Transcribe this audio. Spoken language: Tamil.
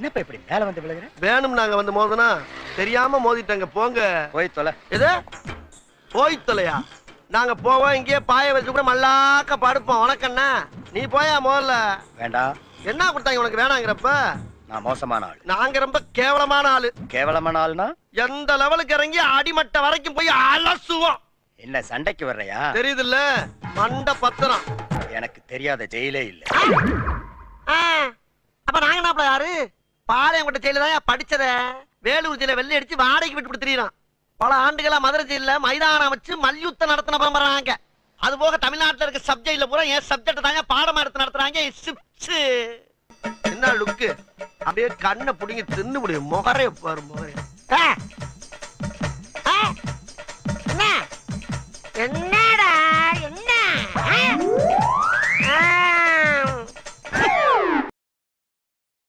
என்னப்பா இப்படி மேல வந்து விழுகிற? வேணும் நாங்க வந்து மோதுனா தெரியாம மோதிட்டங்க போங்க. போய் தொலை. எது? போய் தொலையா? நாங்க போவோம் இங்கேயே பாய வச்சு கூட மல்லாக்க படுப்போம். உனக்கண்ணா நீ போயா முதல்ல வேண்டாம் என்ன கொடுத்தாங்க உனக்கு வேணாங்கிறப்ப? நான் மோசமான ஆள். நாங்க ரொம்ப கேவலமான ஆளு. கேவலமான ஆள்னா? எந்த லெவலுக்கு இறங்கி அடிமட்ட வரைக்கும் போய் அலசுவோம். என்ன சண்டைக்கு வர்றையா? தெரியுதுல்ல? மண்ட பத்திரம். எனக்கு தெரியாத ஜெயிலே இல்ல. அப்ப நாங்க என்ன யாரு? பாளையங்கோட்டை ஜெயில தான் படிச்சத வேலூர் ஜெயில வெள்ளை அடிச்சு வாடகைக்கு விட்டு கொடுத்துறான் பல ஆண்டுகளா மதுரை ஜெயில மைதானம் அமைச்சு மல்யுத்தம் நடத்தின பரம்பராங்க. அது போக தமிழ்நாட்டுல இருக்க சப்ஜெக்ட்ல பூரா என் சப்ஜெக்ட் தாங்க பாடமா எடுத்து நடத்துறாங்க என்ன லுக்கு அப்படியே கண்ணை புடிங்கி தின்னு முடியும் முகரைய பாரு முகரைய என்ன?